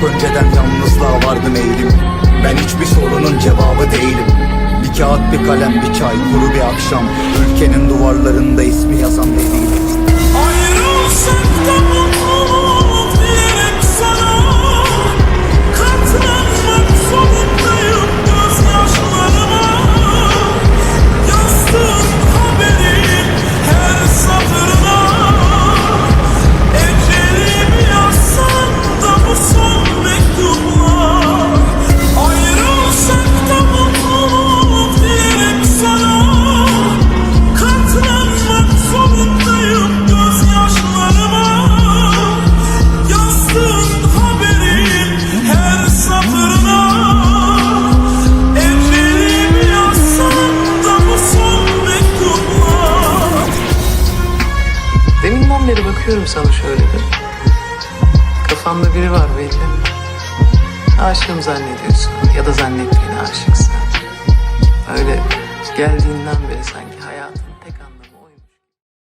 Çok önceden yalnızlığa vardım eğilim. Ben hiçbir sorunun cevabı değilim. Bir kağıt bir kalem bir çay kuru bir akşam. Ülkenin duvarlarında ismi yazan değilim Deminden beri bakıyorum sana şöyle bir. Kafanda biri var belli. Aşığım zannediyorsun ya da zannettiğin aşıksın. Öyle geldiğinden beri sanki hayatım